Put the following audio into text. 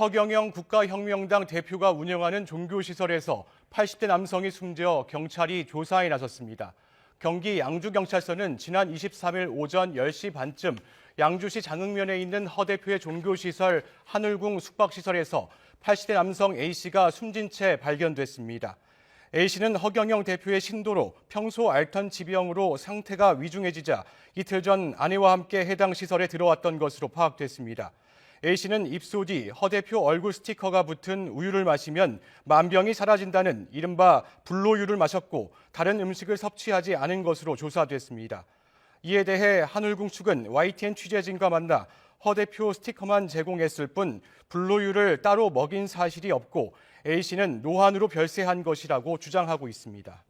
허경영 국가혁명당 대표가 운영하는 종교시설에서 80대 남성이 숨져 경찰이 조사에 나섰습니다. 경기 양주경찰서는 지난 23일 오전 10시 반쯤 양주시 장흥면에 있는 허 대표의 종교시설 하늘궁 숙박시설에서 80대 남성 A씨가 숨진 채 발견됐습니다. A씨는 허경영 대표의 신도로 평소 앓던 지병으로 상태가 위중해지자 이틀 전 아내와 함께 해당 시설에 들어왔던 것으로 파악됐습니다. A씨는 입소 뒤허 대표 얼굴 스티커가 붙은 우유를 마시면 만병이 사라진다는 이른바 불로유를 마셨고 다른 음식을 섭취하지 않은 것으로 조사됐습니다. 이에 대해 한울궁 측은 YTN 취재진과 만나 허 대표 스티커만 제공했을 뿐 불로유를 따로 먹인 사실이 없고 A씨는 노안으로 별세한 것이라고 주장하고 있습니다.